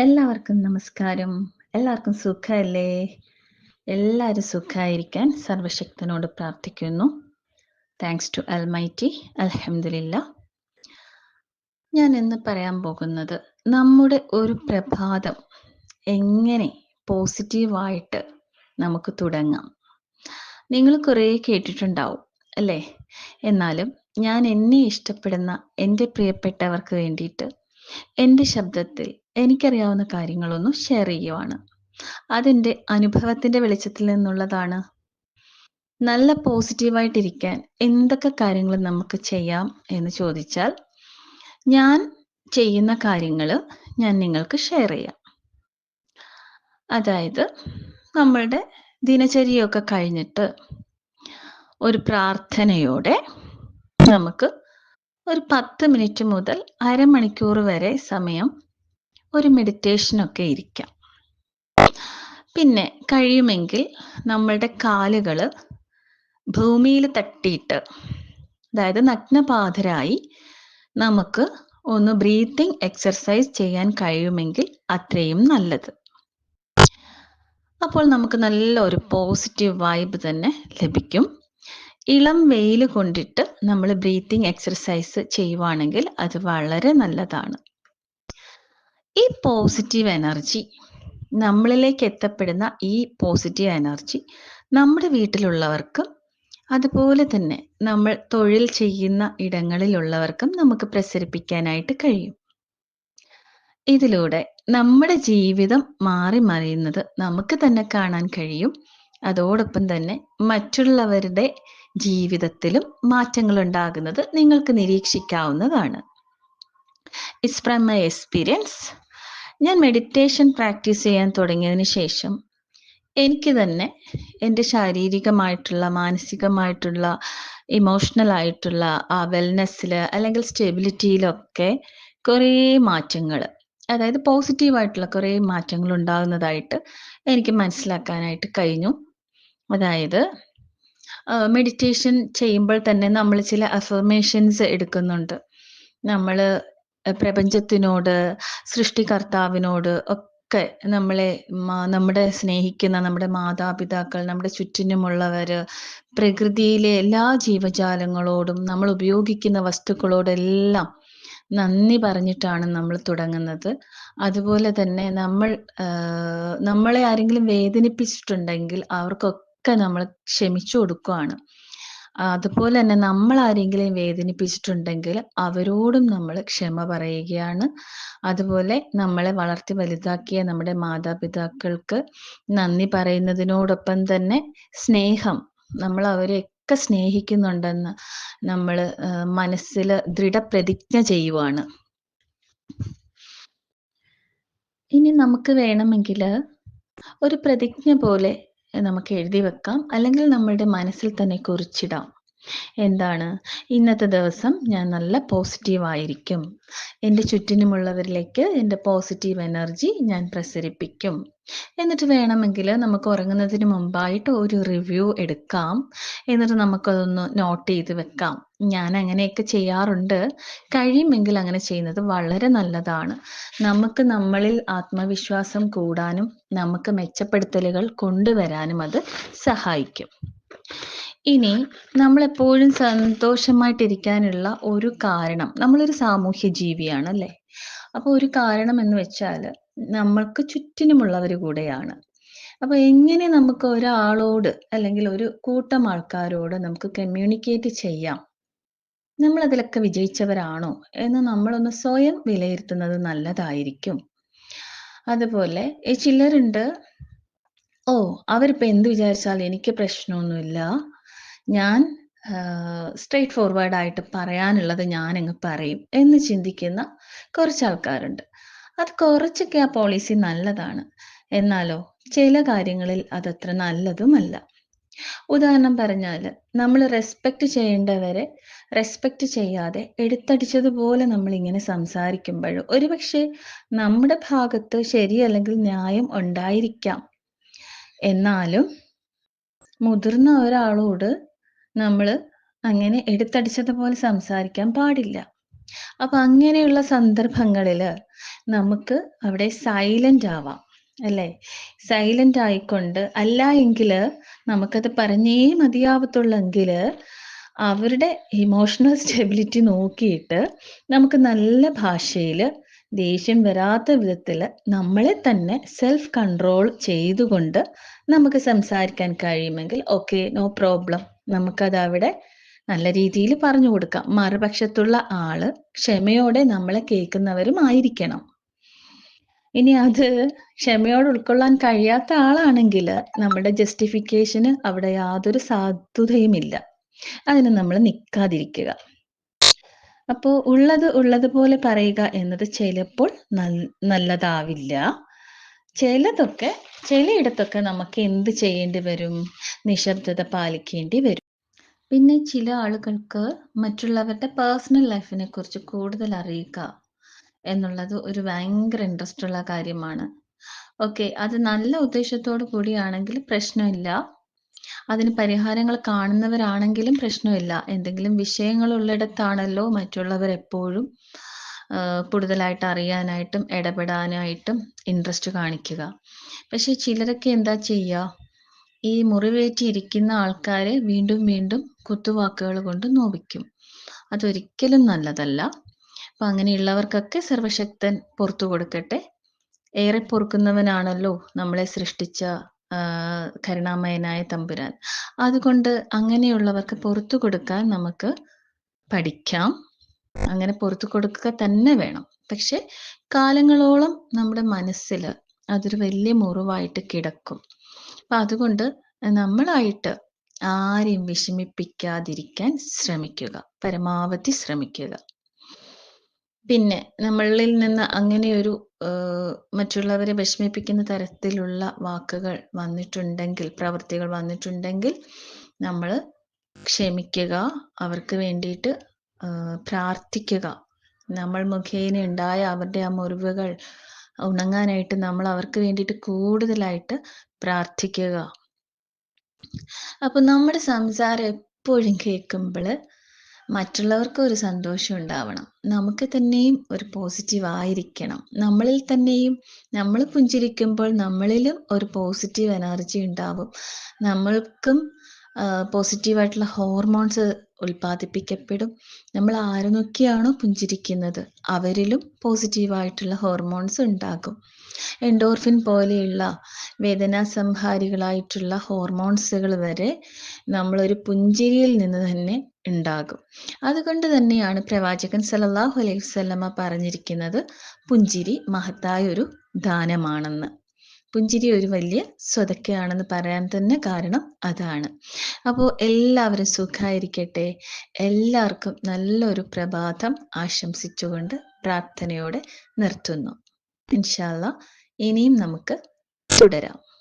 എല്ലാവർക്കും നമസ്കാരം. എല്ലാവർക്കും സുഖമല്ലേ എല്ലാവരും സുഖമായിരിക്കാൻ സർവശക്തനോട് പ്രാർത്ഥിക്കുന്നു. Thanks to almighty. അൽഹംദുലില്ലാ. ഞാൻ ഇന്ന് പറയാൻ പോകുന്നത് നമ്മുടെ ഒരു പ്രഭാതം എങ്ങനെ പോസിറ്റീവായിട്ട് നമുക്ക് തുടങ്ങാം. നിങ്ങൾ കുറേ കേട്ടിട്ടുണ്ടാവും അല്ലേ? എന്നാലും ഞാൻ എന്നെ ഇഷ്ടപ്പെടുന്ന എന്റെ പ്രിയപ്പെട്ടവർക്ക് വേണ്ടിയിട്ട് എന്റെ ശബ്ദത്തിൽ എനിക്കറിയാവുന്ന കാര്യങ്ങളൊന്ന് ഷെയർ ചെയ്യുവാണ്. അതെന്റെ അനുഭവത്തിന്റെ വെളിച്ചത്തിൽ നിന്നുള്ളതാണ്. നല്ല പോസിറ്റീവായിട്ടിരിക്കാൻ എന്തൊക്കെ കാര്യങ്ങൾ നമുക്ക് ചെയ്യാം എന്ന് ചോദിച്ചാൽ, ഞാൻ ചെയ്യുന്ന കാര്യങ്ങൾ ഞാൻ നിങ്ങൾക്ക് ഷെയർ ചെയ്യാം. അതായത് നമ്മളുടെ ദിനചര്യയൊക്കെ കഴിഞ്ഞിട്ട് ഒരു പ്രാർത്ഥനയോടെ നമുക്ക് ഒരു 10 മിനിറ്റ് മുതൽ അരമണിക്കൂർ വരെ സമയം ഒരു മെഡിറ്റേഷനൊക്കെ ഇരിക്കാം. പിന്നെ കഴിയുമെങ്കിൽ നമ്മളുടെ കാലുകൾ ഭൂമിയിൽ തട്ടിയിട്ട് അതായത് നഗ്നപാതരായി നമുക്ക് ഒന്ന് ബ്രീത്തിങ് എക്സർസൈസ് ചെയ്യാൻ കഴിയുമെങ്കിൽ അത്രയും നല്ലത്. അപ്പോൾ നമുക്ക് നല്ല ഒരു പോസിറ്റീവ് വൈബ് തന്നെ ലഭിക്കും. ഇളം വെയിൽ കൊണ്ടിട്ട് നമ്മൾ ബ്രീത്തിങ് എക്സർസൈസ് ചെയ്യുവാണെങ്കിൽ അത് വളരെ നല്ലതാണ്. ഈ പോസിറ്റീവ് എനർജി നമ്മളിലേക്ക് എത്തപ്പെടുന്ന ഈ പോസിറ്റീവ് എനർജി നമ്മുടെ വീട്ടിലുള്ളവർക്കും അതുപോലെ തന്നെ നമ്മൾ തൊഴിൽ ചെയ്യുന്ന ഇടങ്ങളിലുള്ളവർക്കും നമുക്ക് പ്രസരിപ്പിക്കാനായിട്ട് കഴിയും. ഇതിലൂടെ നമ്മുടെ ജീവിതം മാറി മറിയുന്നത് നമുക്ക് തന്നെ കാണാൻ കഴിയും. അതോടൊപ്പം തന്നെ മറ്റുള്ളവരുടെ ജീവിതത്തിലും മാറ്റങ്ങൾ ഉണ്ടാകുന്നത് നിങ്ങൾക്ക് നിരീക്ഷിക്കാവുന്നതാണ്. It's from my experience. ഞാൻ മെഡിറ്റേഷൻ പ്രാക്ടീസ് ചെയ്യാൻ തുടങ്ങിയതിന് ശേഷം എനിക്ക് തന്നെ എന്റെ ശാരീരികമായിട്ടുള്ള, മാനസികമായിട്ടുള്ള, ഇമോഷണൽ ആയിട്ടുള്ള ആ വെൽനെസ്സിൽ അല്ലെങ്കിൽ സ്റ്റെബിലിറ്റിയിലൊക്കെ കുറേ മാറ്റങ്ങൾ അതായത് പോസിറ്റീവായിട്ടുള്ള കുറേ മാറ്റങ്ങൾ ഉണ്ടാകുന്നതായിട്ട് എനിക്ക് മനസ്സിലാക്കാനായിട്ട് കഴിഞ്ഞു. അതായത് മെഡിറ്റേഷൻ ചെയ്യുമ്പോൾ തന്നെ നമ്മൾ ചില അഫർമേഷൻസ് എടുക്കുന്നുണ്ട്. നമ്മൾ പ്രപഞ്ചത്തിനോട്, സൃഷ്ടികർത്താവിനോട് ഒക്കെ നമ്മളെ നമ്മുടെ സ്നേഹിക്കുന്ന നമ്മുടെ മാതാപിതാക്കൾ, നമ്മുടെ ചുറ്റിനുമുള്ളവര്, പ്രകൃതിയിലെ എല്ലാ ജീവജാലങ്ങളോടും, നമ്മൾ ഉപയോഗിക്കുന്ന വസ്തുക്കളോടെല്ലാം നന്ദി പറഞ്ഞിട്ടാണ് നമ്മൾ തുടങ്ങുന്നത്. അതുപോലെ തന്നെ നമ്മൾ നമ്മളെ ആരെങ്കിലും വേദനിപ്പിച്ചിട്ടുണ്ടെങ്കിൽ അവർക്കൊക്കെ നമ്മൾ ക്ഷമിച്ചു കൊടുക്കുവാണ്. അതുപോലെ തന്നെ നമ്മൾ ആരെങ്കിലും വേദനിപ്പിച്ചിട്ടുണ്ടെങ്കിൽ അവരോടും നമ്മൾ ക്ഷമ പറയുകയാണ്. അതുപോലെ നമ്മളെ വളർത്തി വലുതാക്കിയ നമ്മുടെ മാതാപിതാക്കൾക്ക് നന്ദി പറയുന്നതിനോടൊപ്പം തന്നെ സ്നേഹം നമ്മൾ അവരെ ഒക്കെ സ്നേഹിക്കുന്നുണ്ടെന്ന് നമ്മൾ മനസ്സിൽ ദൃഢപ്രതിജ്ഞ ചെയ്യുവാണ്. ഇനി നമുക്ക് വേണമെങ്കിൽ ഒരു പ്രതിജ്ഞ പോലെ നമുക്ക് എഴുതി വെക്കാം. അല്ലെങ്കിൽ നമ്മുടെ മനസ്സിൽ തന്നെ കുറിച്ചിടാം. എന്താണ്? ഇന്നത്തെ ദിവസം ഞാൻ നല്ല പോസിറ്റീവ് ആയിരിക്കും. എന്റെ ചുറ്റിനുമുള്ളവരിലേക്ക് എന്റെ പോസിറ്റീവ് എനർജി ഞാൻ പ്രസരിപ്പിക്കും. എന്നിട്ട് വേണമെങ്കിൽ നമുക്ക് ഉറങ്ങുന്നതിന് മുമ്പായിട്ട് ഒരു റിവ്യൂ എടുക്കാം. എന്നിട്ട് നമുക്കതൊന്ന് നോട്ട് ചെയ്ത് വെക്കാം. ഞാൻ അങ്ങനെയൊക്കെ ചെയ്യാറുണ്ട്. കഴിയുമെങ്കിൽ അങ്ങനെ ചെയ്യുന്നത് വളരെ നല്ലതാണ്. നമുക്ക് നമ്മളിൽ ആത്മവിശ്വാസം കൂടാനും നമുക്ക് മെച്ചപ്പെടുത്തലുകൾ കൊണ്ടുവരാനും അത് സഹായിക്കും. ഇനി നമ്മളെപ്പോഴും സന്തോഷമായിട്ടിരിക്കാനുള്ള ഒരു കാരണം നമ്മളൊരു സാമൂഹ്യ ജീവിയാണ് അല്ലേ? അപ്പൊ ഒരു കാരണം എന്ന് വെച്ചാൽ നമ്മൾക്ക് ചുറ്റിനുമുള്ളവർ കൂടെയാണ്. അപ്പൊ എങ്ങനെ നമുക്ക് ഒരാളോട് അല്ലെങ്കിൽ ഒരു കൂട്ടം ആൾക്കാരോട് നമുക്ക് കമ്മ്യൂണിക്കേറ്റ് ചെയ്യാം? നമ്മൾ അതിലൊക്കെ വിജയിച്ചവരാണോ എന്ന് നമ്മളൊന്ന് സ്വയം വിലയിരുത്തുന്നത് നല്ലതായിരിക്കും. അതുപോലെ ചിലരുണ്ട് ഓ അവരിപ്പോ എന്ത് വിചാരിച്ചാലും എനിക്ക് പ്രശ്നമൊന്നുമില്ല. ഞാൻ സ്ട്രേറ്റ് ഫോർവേഡ് ആയിട്ട് പറയാനുള്ളത് ഞാനങ്ങ് പറയും എന്ന് ചിന്തിക്കുന്ന കുറച്ച് ആൾക്കാരുണ്ട്. അത് കുറച്ചൊക്കെ ആ പോളിസി നല്ലതാണ്. എന്നാലോ ചില കാര്യങ്ങളിൽ അതത്ര നല്ലതുമല്ല. ഉദാഹരണം പറഞ്ഞാൽ നമ്മൾ റെസ്പെക്റ്റ് ചെയ്യേണ്ടവരെ റെസ്പെക്ട് ചെയ്യാതെ എടുത്തടിച്ചതുപോലെ നമ്മൾ ഇങ്ങനെ സംസാരിക്കുമ്പോൾ ഒരുപക്ഷെ നമ്മുടെ ഭാഗത്ത് ശരി അല്ലെങ്കിൽ ന്യായം ഉണ്ടായിരിക്കാം. എന്നാലും മുതിർന്ന ഒരാളോട് നമ്മൾ അങ്ങനെ എടുത്തടിച്ചതുപോലെ സംസാരിക്കാൻ പാടില്ല. അപ്പൊ അങ്ങനെയുള്ള സന്ദർഭങ്ങളിൽ നമുക്ക് അവിടെ സൈലന്റ് ആവാം. അല്ലേ? സൈലന്റ് ആയിക്കൊണ്ട് അല്ല എങ്കിൽ നമുക്കത് പറഞ്ഞേ മതിയാവത്തുള്ളെങ്കിൽ അവരുടെ ഇമോഷണൽ സ്റ്റെബിലിറ്റി നോക്കിയിട്ട് നമുക്ക് നല്ല ഭാഷയിൽ ദേഷ്യം വരാത്ത വിധത്തിൽ നമ്മളെ തന്നെ സെൽഫ് കൺട്രോൾ ചെയ്തുകൊണ്ട് നമുക്ക് സംസാരിക്കാൻ കഴിയുമെങ്കിൽ ഓക്കെ നോ പ്രോബ്ലം നമുക്കതവിടെ നല്ല രീതിയിൽ പറഞ്ഞു കൊടുക്കാം. മറുപക്ഷത്തുള്ള ആൾ ക്ഷമയോടെ നമ്മളെ കേൾക്കുന്നവരും ആയിരിക്കണം. ഇനി അത് ക്ഷമയോടെ ഉൾക്കൊള്ളാൻ കഴിയാത്ത ആളാണെങ്കിൽ നമ്മുടെ ജസ്റ്റിഫിക്കേഷന് അവിടെ യാതൊരു സാധുതയുമില്ല. അതിന് നമ്മൾ നിൽക്കാതിരിക്കുക അപ്പോ ഉള്ളത് ഉള്ളത് പോലെ പറയുക എന്നത് ചിലപ്പോൾ നല്ലതാവില്ല. ചിലതൊക്കെ ചിലയിടത്തൊക്കെ നമുക്ക് എന്ത് ചെയ്യേണ്ടി വരും? നിശബ്ദത പാലിക്കേണ്ടി വരും. പിന്നെ ചില ആളുകൾക്ക് മറ്റുള്ളവരുടെ പേഴ്സണൽ ലൈഫിനെ കുറിച്ച് കൂടുതൽ അറിയുക എന്നുള്ളത് ഒരു ഭയങ്കര ഇൻട്രസ്റ്റ് ഉള്ള കാര്യമാണ്. ഓക്കെ. അത് നല്ല ഉദ്ദേശത്തോടു കൂടിയാണെങ്കിൽ പ്രശ്നമില്ല. അതിന് പരിഹാരങ്ങൾ കാണുന്നവരാണെങ്കിലും പ്രശ്നമില്ല. എന്തെങ്കിലും വിഷയങ്ങൾ ഉള്ളിടത്താണല്ലോ മറ്റുള്ളവർ എപ്പോഴും കൂടുതലായിട്ട് അറിയാനായിട്ടും ഇടപെടാനായിട്ടും ഇൻട്രസ്റ്റ് കാണിക്കുക. പക്ഷെ ചിലരൊക്കെ എന്താ ചെയ്യാ? ഈ മുറിവേറ്റിയിരിക്കുന്ന ആൾക്കാരെ വീണ്ടും വീണ്ടും കുത്തുവാക്കുകൾ കൊണ്ട് നോവിക്കും. അതൊരിക്കലും നല്ലതല്ല. അപ്പൊ അങ്ങനെയുള്ളവർക്കൊക്കെ സർവശക്തൻ പുറത്തു കൊടുക്കട്ടെ. ഏറെ പൊറുക്കുന്നവനാണല്ലോ നമ്മളെ സൃഷ്ടിച്ച കരുണാമയനായ തമ്പുരാൻ. അതുകൊണ്ട് അങ്ങനെയുള്ളവർക്ക് പുറത്തു കൊടുക്കാൻ നമുക്ക് പഠിക്കാം. അങ്ങനെ പുറത്തു കൊടുക്കുക തന്നെ വേണം. പക്ഷെ കാലങ്ങളോളം നമ്മുടെ മനസ്സിൽ അതൊരു വലിയ മുറിവായിട്ട് കിടക്കും. അപ്പൊ അതുകൊണ്ട് നമ്മളായിട്ട് ആരെയും വിഷമിപ്പിക്കാതിരിക്കാൻ ശ്രമിക്കുക. പരമാവധി ശ്രമിക്കുക. പിന്നെ നമ്മളിൽ നിന്ന് അങ്ങനെയൊരു ഒരു മറ്റുള്ളവരെ വിഷമിപ്പിക്കുന്ന തരത്തിലുള്ള വാക്കുകൾ വന്നിട്ടുണ്ടെങ്കിൽ, പ്രവൃത്തികൾ വന്നിട്ടുണ്ടെങ്കിൽ നമ്മൾ ക്ഷമിക്കുക. അവർക്ക് വേണ്ടിയിട്ട് പ്രാർത്ഥിക്കുക. നമ്മൾ മുഖേന ഉണ്ടായ അവരുടെ ആ മുറിവുകൾ ഉണങ്ങാനായിട്ട് നമ്മൾ അവർക്ക് വേണ്ടിയിട്ട് കൂടുതലായിട്ട് പ്രാർത്ഥിക്കുക. അപ്പൊ നമ്മുടെ സംസാരം എപ്പോഴും കേൾക്കുമ്പോൾ മറ്റുള്ളവർക്ക് ഒരു സന്തോഷം ഉണ്ടാവണം. നമുക്ക് തന്നെയും ഒരു പോസിറ്റീവ് ആയിരിക്കണം. നമ്മളിൽ തന്നെയും നമ്മൾ പുഞ്ചിരിക്കുമ്പോൾ നമ്മളിലും ഒരു പോസിറ്റീവ് എനർജി ഉണ്ടാവും. നമ്മൾക്കും പോസിറ്റീവായിട്ടുള്ള ഹോർമോൺസ് ഉൽപ്പാദിപ്പിക്കപ്പെടും. നമ്മൾ ആരെ നോക്കിയാണോ പുഞ്ചിരിക്കുന്നത് അവരിലും പോസിറ്റീവായിട്ടുള്ള ഹോർമോൺസ് ഉണ്ടാകും. എൻഡോർഫിൻ പോലെയുള്ള വേദനാസംഹാരികളായിട്ടുള്ള ഹോർമോൺസുകൾ വരെ നമ്മളൊരു പുഞ്ചിരിയിൽ നിന്ന് തന്നെ ഉണ്ടാകും. അതുകൊണ്ട് തന്നെയാണ് പ്രവാചകൻ സലല്ലാഹു അലൈഹി വസല്ലമ പറഞ്ഞിരിക്കുന്നത് പുഞ്ചിരി മഹത്തായ ഒരു ദാനമാണെന്ന്. പുഞ്ചിരി ഒരു വലിയ സ്വതക്കയാണെന്ന് പറയാൻ തന്നെ കാരണം അതാണ്. അപ്പോൾ എല്ലാവരും സുഖായിരിക്കട്ടെ. എല്ലാവർക്കും നല്ലൊരു പ്രഭാതം ആശംസിച്ചുകൊണ്ട് പ്രാർത്ഥനയോടെ നിർത്തുന്നു. ഇൻഷാ അല്ലാഹ് ഇനിയും നമുക്ക് തുടരാം.